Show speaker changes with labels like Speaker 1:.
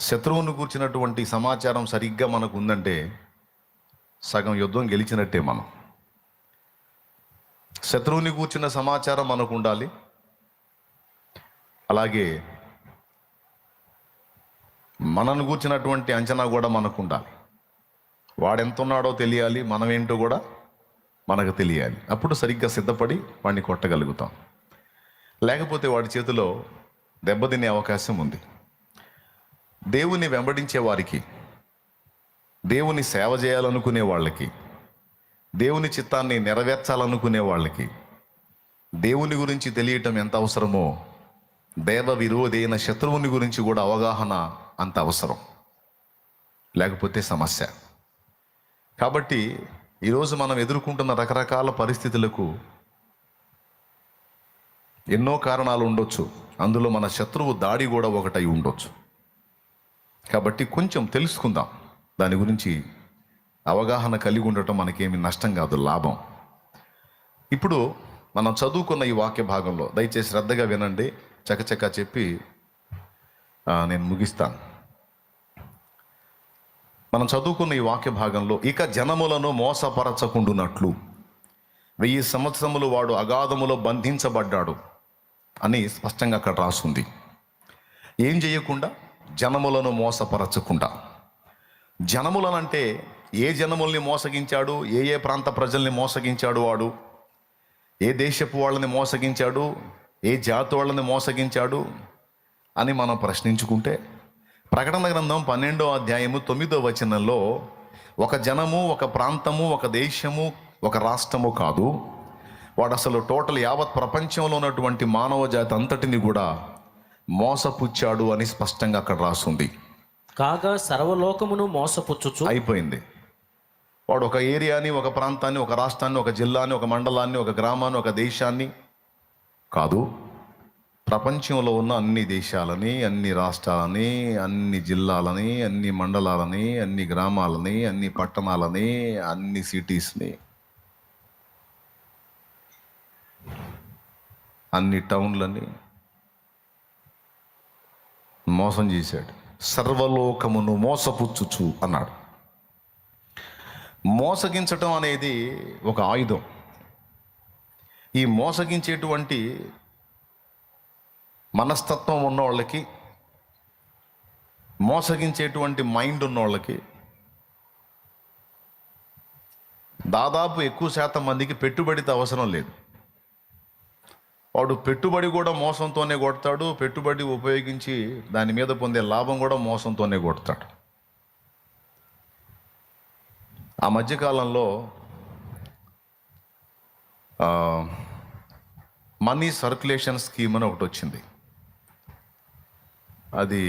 Speaker 1: శత్రువును కూర్చున్నటువంటి సమాచారం సరిగ్గా మనకు ఉందంటే సగం యుద్ధం గెలిచినట్టే మనం. శత్రువుని కూర్చున్న సమాచారం మనకు ఉండాలి. అలాగే మనను కూర్చున్నటువంటి అంచనా కూడా మనకు ఉండాలి. వాడెంత ఉన్నాడో తెలియాలి మనం ఏంటో కూడా మనకు తెలియాలి. అప్పుడు సరిగ్గా సిద్ధపడి వాడిని కొట్టగలుగుతాం. లేకపోతే వాడి చేతిలో దెబ్బతినే అవకాశం ఉంది. దేవుని వెంబడించే వారికి దేవుని సేవ చేయాలనుకునే వాళ్ళకి దేవుని చిత్తాన్ని నెరవేర్చాలనుకునే వాళ్ళకి దేవుని గురించి తెలియటం ఎంత అవసరమో దేవ విరోధైన శత్రువుని గురించి కూడా అవగాహన అంత అవసరం. లేకపోతే సమస్య. కాబట్టి ఈరోజు మనం ఎదుర్కొంటున్న రకరకాల పరిస్థితులకు ఎన్నో కారణాలు ఉండొచ్చు. అందులో మన శత్రువు దాడి కూడా ఒకటై ఉండొచ్చు. కాబట్టి కొంచెం తెలుసుకుందాం. దాని గురించి అవగాహన కలిగి ఉండటం మనకేమి నష్టం కాదు లాభం. ఇప్పుడు మనం చదువుకున్న ఈ వాక్య భాగంలో దయచేసి శ్రద్ధగా వినండి. చకచకా చెప్పి నేను ముగిస్తాను. మనం చదువుకున్న ఈ వాక్య భాగంలో ఇక జనములను మోసపరచకుండునట్లు. వెయ్యి సంవత్సరములు వాడు అగాధములో బంధించబడ్డాడు అని స్పష్టంగా అక్కడ రాసుంది. ఏం చేయకుండా జనములను మోసపరచకుండా. జనములనంటే ఏ జనముల్ని మోసగించాడు ఏ ఏ ప్రాంత ప్రజల్ని మోసగించాడు వాడు? ఏ దేశపు వాళ్ళని మోసగించాడు ఏ జాతి వాళ్ళని మోసగించాడు అని మనం ప్రశ్నించుకుంటే ప్రకటన గ్రంథం పన్నెండో అధ్యాయము తొమ్మిదో వచనంలో ఒక జనము ఒక ప్రాంతము ఒక దేశము ఒక రాష్ట్రము కాదు. వాడు అసలు టోటల్ యావత్ ప్రపంచంలో ఉన్నటువంటి మానవ జాతి అంతటిని కూడా మోసపుచ్చాడు అని స్పష్టంగా అక్కడ రాస్తుంది
Speaker 2: కాగా సర్వలోకమును మోసపుచ్చుచు
Speaker 1: అయిపోయింది. వాడు ఒక ఏరియాని ఒక ప్రాంతాన్ని ఒక రాష్ట్రాన్ని ఒక జిల్లాని ఒక మండలాన్ని ఒక గ్రామాన్ని ఒక దేశాన్ని కాదు ప్రపంచంలో ఉన్న అన్ని దేశాలని అన్ని రాష్ట్రాలని అన్ని జిల్లాలని అన్ని మండలాలని అన్ని గ్రామాలని అన్ని పట్టణాలని అన్ని సిటీస్ని అన్ని టౌన్లని మోసం చేశాడు. సర్వలోకమును మోసపుచ్చుచు అన్నాడు. మోసగించటం అనేది ఒక ఆయుధం. ఈ మోసగించేటువంటి మనస్తత్వం ఉన్న వాళ్ళకి మోసగించేటువంటి మైండ్ ఉన్న వాళ్ళకి దాదాపు ఎక్కువ శాతం మందికి పెట్టుబడితో అవసరం లేదు. వాడు పెట్టుబడి కూడా మోసంతోనే కొడతాడు పెట్టుబడి ఉపయోగించి దాని మీద పొందే లాభం కూడా మోసంతోనే కొడతాడు. ఆ మధ్యకాలంలో మనీ సర్క్యులేషన్ స్కీమ్ అని ఒకటి వచ్చింది. అది